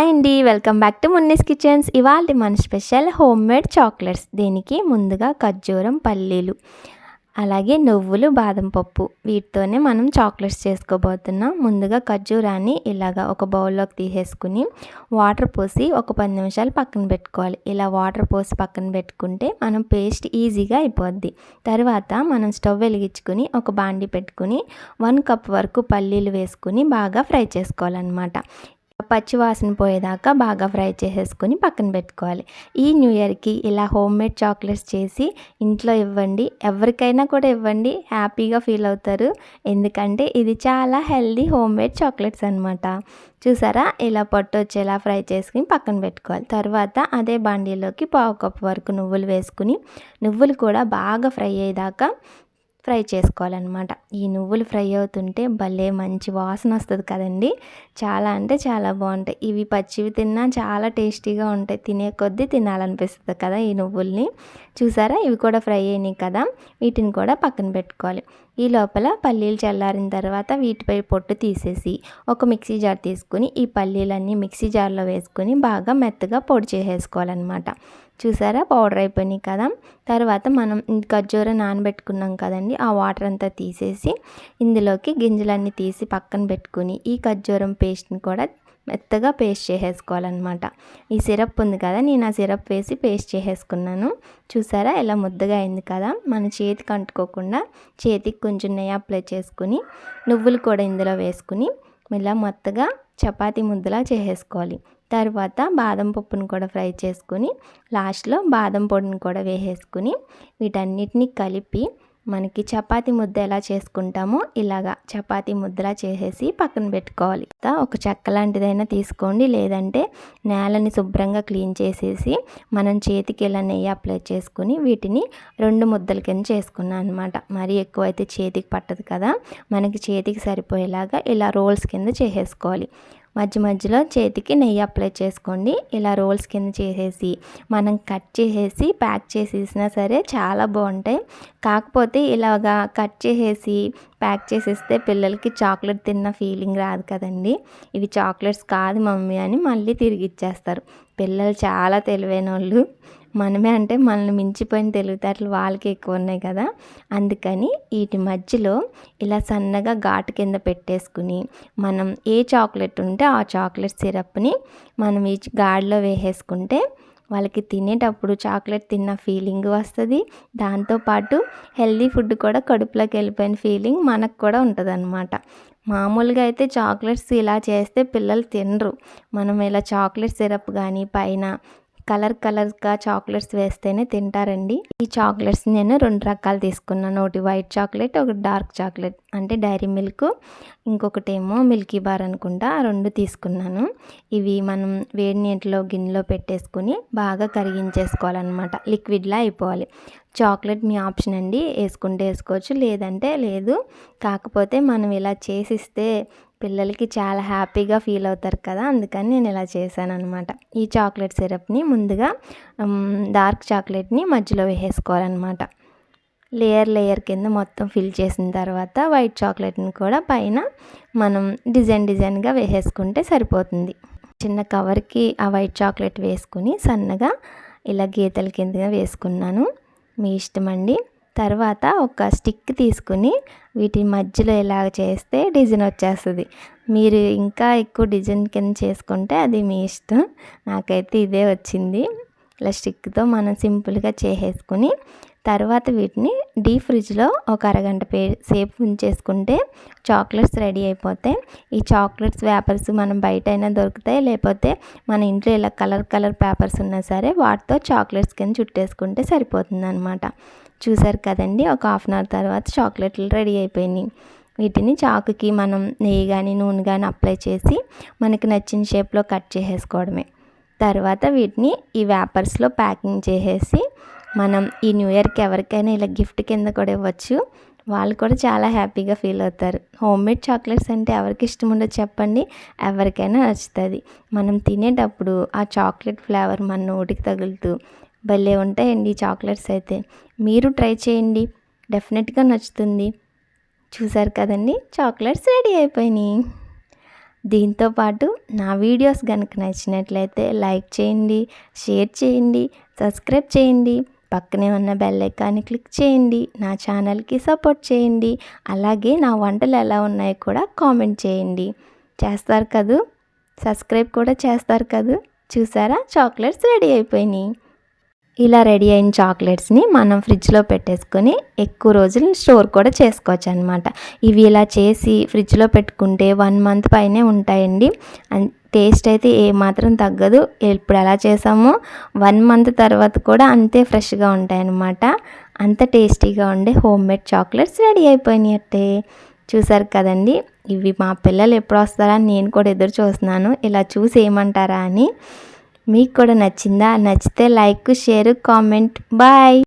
Hi అండి welcome back to Munni's kitchens. ఇవాళ మన స్పెషల్ హోమ్ మేడ్ చాక్లెట్స్. దీనికి ముందుగా ఖర్జూరం పల్లీలు అలాగే నువ్వులు బాదం పప్పు వీటితోనే మనం చాక్లెట్స్ చేసుకోబోతున్నాం. ముందుగా ఖర్జూరాన్ని ఇలాగా ఒక బౌల్లోకి తీసేసుకుని వాటర్ పోసి ఒక పది నిమిషాలు పక్కన పెట్టుకోవాలి. ఇలా వాటర్ పోసి పక్కన పెట్టుకుంటే మనం పేస్ట్ ఈజీగా అయిపోద్ది. తర్వాత మనం స్టవ్ వెలిగించుకుని ఒక బాండి పెట్టుకుని వన్ కప్ వరకు పల్లీలు వేసుకుని బాగా ఫ్రై చేసుకోవాలన్నమాట. పచ్చి వాసన పోయేదాకా బాగా ఫ్రై చేసేసుకొని పక్కన పెట్టుకోవాలి. ఈ న్యూ ఇయర్కి ఇలా హోమ్ మేడ్ చాక్లెట్స్ చేసి ఇంట్లో ఇవ్వండి. ఎవరికైనా కూడా ఇవ్వండి. హ్యాపీగా ఫీల్ అవుతారు. ఎందుకంటే ఇది చాలా హెల్దీ హోమ్ మేడ్ చాక్లెట్స్ అనమాట చూసారా? ఇలా పొట్టు వచ్చేలా ఫ్రై చేసుకుని పక్కన పెట్టుకోవాలి. తర్వాత అదే బాండీలోకి పావు కప్పు వరకు నువ్వులు వేసుకుని నువ్వులు కూడా బాగా ఫ్రై అయ్యేదాకా ఫ్రై చేసుకోవాలన్నమాట. ఈ నువ్వులు ఫ్రై అవుతుంటే భలే మంచి వాసన వస్తుంది కదండి. చాలా అంటే చాలా బాగుంటాయి. ఇవి పచ్చివి తిన్నా చాలా టేస్టీగా ఉంటాయి. తినే కొద్దీ తినాలనిపిస్తుంది కదా ఈ నువ్వుల్ని. చూసారా? ఇవి కూడా ఫ్రై అయినాయి కదా. వీటిని కూడా పక్కన పెట్టుకోవాలి. ఈ లోపల పల్లీలు చల్లారిన తర్వాత వీటిపై పొట్టు తీసేసి ఒక మిక్సీ జార్ తీసుకుని ఈ పల్లీలన్నీ మిక్సీ జార్లో వేసుకొని బాగా మెత్తగా పొడి చేసేసుకోవాలన్నమాట. చూసారా? పౌడర్ అయిపోయినాయి కదా. తర్వాత మనం ఖర్జూర నానబెట్టుకున్నాం కదండి. ఆ వాటర్ అంతా తీసేసి ఇందులోకి గింజలన్నీ తీసి పక్కన పెట్టుకుని ఈ ఖర్జూరం పేస్ట్ని కూడా మెత్తగా పేస్ట్ చేసేసుకోవాలన్నమాట. ఈ సిరప్ ఉంది కదా నేను ఆ సిరప్ వేసి పేస్ట్ చేసేసుకున్నాను. చూసారా? ఇలా ముద్దగా అయింది కదా. మన చేతికి అంటుకోకుండా చేతికి కొంచెం నెయ్యి అప్లై చేసుకుని నువ్వులు కూడా ఇందులో వేసుకుని ఇలా మొత్తగా చపాతీ ముద్దలా చేసేసుకోవాలి. తర్వాత బాదం పప్పును కూడా ఫ్రై చేసుకుని లాస్ట్లో బాదం పొడిని కూడా వేసేసుకుని వీటన్నిటిని కలిపి మనకి చపాతి ముద్ద ఎలా చేసుకుంటామో ఇలాగా చపాతి ముద్దలా చేసేసి పక్కన పెట్టుకోవాలి. ఒక చెక్క లాంటిదైనా తీసుకోండి. లేదంటే నేలని శుభ్రంగా క్లీన్ చేసేసి మనం చేతికి ఇలా నెయ్యి అప్లై చేసుకుని వీటిని రెండు ముద్దల కింద చేసుకున్నాను అనమాట మరీ ఎక్కువ అయితే చేతికి పట్టదు కదా. మనకి చేతికి సరిపోయేలాగా ఇలా రోల్స్ కింద చేసేసుకోవాలి. మధ్య మధ్యలో చేతికి నెయ్యి అప్లై చేసుకోండి. ఇలా రోల్స్ కింద చేసేసి మనం కట్ చేసేసి ప్యాక్ చేసేసినా సరే చాలా బాగుంటాయి. కాకపోతే ఇలాగా కట్ చేసేసి ప్యాక్ చేసేస్తే పిల్లలకి చాక్లెట్ తిన్న ఫీలింగ్ రాదు కదండి. ఇవి చాక్లెట్స్ కాదు మమ్మీ అని మళ్ళీ తిరిగి ఇచ్చేస్తారు. పిల్లలు చాలా తెలివైన వాళ్ళు మనమే అంటే మనల్ని మించిపోయిన తెలివితేటలు వాళ్ళకి ఎక్కువ ఉన్నాయి కదా. అందుకని వీటి మధ్యలో ఇలా సన్నగా ఘాటు కింద పెట్టేసుకుని మనం ఏ చాక్లెట్ ఉంటే ఆ చాక్లెట్ సిరప్ని మనం ఈ గాడిలో వేసేసుకుంటే వాళ్ళకి తినేటప్పుడు చాక్లెట్ తిన్న ఫీలింగ్ వస్తుంది. దాంతోపాటు హెల్దీ ఫుడ్ కూడా కడుపులోకి వెళ్ళిపోయిన ఫీలింగ్ మనకు కూడా ఉంటుంది మామూలుగా అయితే చాక్లెట్స్ ఇలా చేస్తే పిల్లలు తినరు. మనం ఇలా చాక్లెట్ సిరప్ కానీ పైన కలర్ కలర్గా చాక్లెట్స్ వేస్తేనే తింటారండి. ఈ చాక్లెట్స్ నేను రెండు రకాలు తీసుకున్నాను ఒకటి వైట్ చాక్లెట్ ఒకటి డార్క్ చాక్లెట్ అంటే డైరీ మిల్క్. ఇంకొకటి ఏమో మిల్కీ బార్ అనుకుంటా రెండు తీసుకున్నాను. ఇవి మనం వేడి నీటిలో గిన్నెలో పెట్టేసుకుని బాగా కరిగించేసుకోవాలన్నమాట. లిక్విడ్లా అయిపోవాలి. చాక్లెట్ మీ ఆప్షన్ అండి. వేసుకుంటే వేసుకోవచ్చు లేదంటే లేదు. కాకపోతే మనం ఇలా చేసిస్తే పిల్లలకి చాలా హ్యాపీగా ఫీల్ అవుతారు కదా అందుకని నేను ఇలా చేశాను అనమాట ఈ చాక్లెట్ సిరప్ని ముందుగా డార్క్ చాక్లెట్ని మధ్యలో వేసేసుకోవాలన్నమాట. లేయర్ లేయర్ కింద మొత్తం ఫిల్ చేసిన తర్వాత వైట్ చాక్లెట్ని కూడా పైన మనం డిజైన్ డిజైన్గా వేసేసుకుంటే సరిపోతుంది. చిన్న కవర్కి ఆ వైట్ చాక్లెట్ వేసుకుని సన్నగా ఇలా గీతల కిందగా వేసుకున్నాను. మీ ఇష్టం అండి తర్వాత ఒక స్టిక్ తీసుకుని వీటి మధ్యలో ఇలాగ చేస్తే డిజైన్ వచ్చేస్తుంది. మీరు ఇంకా ఎక్కువ డిజైన్ కింద చేసుకుంటే అది మీ ఇష్టం. నాకైతే ఇదే వచ్చింది. ఇలా స్టిక్తో మనం సింపుల్గా చేసేసుకుని తర్వాత వీటిని డీప్ ఫ్రిడ్జ్లో ఒక అరగంట పే సేపు ఉంచేసుకుంటే చాక్లెట్స్ రెడీ అయిపోతాయి ఈ చాక్లెట్స్ పేపర్స్ మనం బయట అయినా దొరుకుతాయి? లేకపోతే మన ఇంట్లో ఇలా కలర్ కలర్ పేపర్స్ ఉన్నా సరే వాటితో చాక్లెట్స్ కింద చుట్టేసుకుంటే సరిపోతుంది అనమాట చూసారు కదండి ఒక హాఫ్ అన్ అవర్ తర్వాత చాక్లెట్లు రెడీ అయిపోయినాయి. వీటిని చాకుకి మనం నెయ్యి కానీ నూనె కానీ అప్లై చేసి మనకి నచ్చిన షేప్లో కట్ చేసేసుకోవడమే. తర్వాత వీటిని ఈ వ్యాపర్స్లో ప్యాకింగ్ చేసేసి మనం ఈ న్యూ ఇయర్కి ఎవరికైనా ఇలా గిఫ్ట్ కింద కూడా ఇవ్వచ్చు. వాళ్ళు కూడా చాలా హ్యాపీగా ఫీల్ అవుతారు. హోమ్ మేడ్ చాక్లెట్స్ అంటే ఎవరికి ఇష్టం ఉండదు చెప్పండి ఎవరికైనా నచ్చుతుంది. మనం తినేటప్పుడు ఆ చాక్లెట్ ఫ్లేవర్ మన నోటికి తగులుతూ భలే ఉంటాయండి చాక్లెట్స్ అయితే. మీరు ట్రై చేయండి. డెఫినెట్గా నచ్చుతుంది. చూసారు కదండి? చాక్లెట్స్ రెడీ అయిపోయినాయి. దీంతో పాటు నా వీడియోస్ కనుక నచ్చినట్లయితే లైక్ చేయండి షేర్ చేయండి సబ్స్క్రైబ్ చేయండి పక్కనే ఉన్న బెల్ ఐకాన్ని క్లిక్ చేయండి నా ఛానల్కి సపోర్ట్ చేయండి అలాగే నా వంటలు ఎలా ఉన్నాయో కూడా కామెంట్ చేయండి. చేస్తారు కదూ? సబ్స్క్రైబ్ కూడా చేస్తారు కదూ? చూసారా? చాక్లెట్స్ రెడీ అయిపోయినాయి. ఇలా రెడీ అయిన చాక్లెట్స్ని మనం ఫ్రిడ్జ్లో పెట్టేసుకొని ఎక్కువ రోజులు స్టోర్ కూడా చేసుకోవచ్చు అనమాట ఇవి ఇలా చేసి ఫ్రిడ్జ్లో పెట్టుకుంటే వన్ మంత్ పైనే ఉంటాయండి. టేస్ట్ అయితే ఏమాత్రం తగ్గదు. ఇప్పుడు ఎలా చేసామో వన్ మంత్ తర్వాత కూడా అంతే ఫ్రెష్గా ఉంటాయన్నమాట. అంత టేస్టీగా ఉండే హోమ్ మేడ్ చాక్లెట్స్ రెడీ అయిపోయినట్టే. చూసారు కదండి? ఇవి మా పిల్లలు ఎప్పుడు వస్తారా నేను కూడా ఎదురు చూస్తున్నాను. ఇలా చూసి ఏమంటారా అని. మీకు కూడా నచ్చిందా? నచ్చితే లైక్ షేర్ కామెంట్. బాయ్!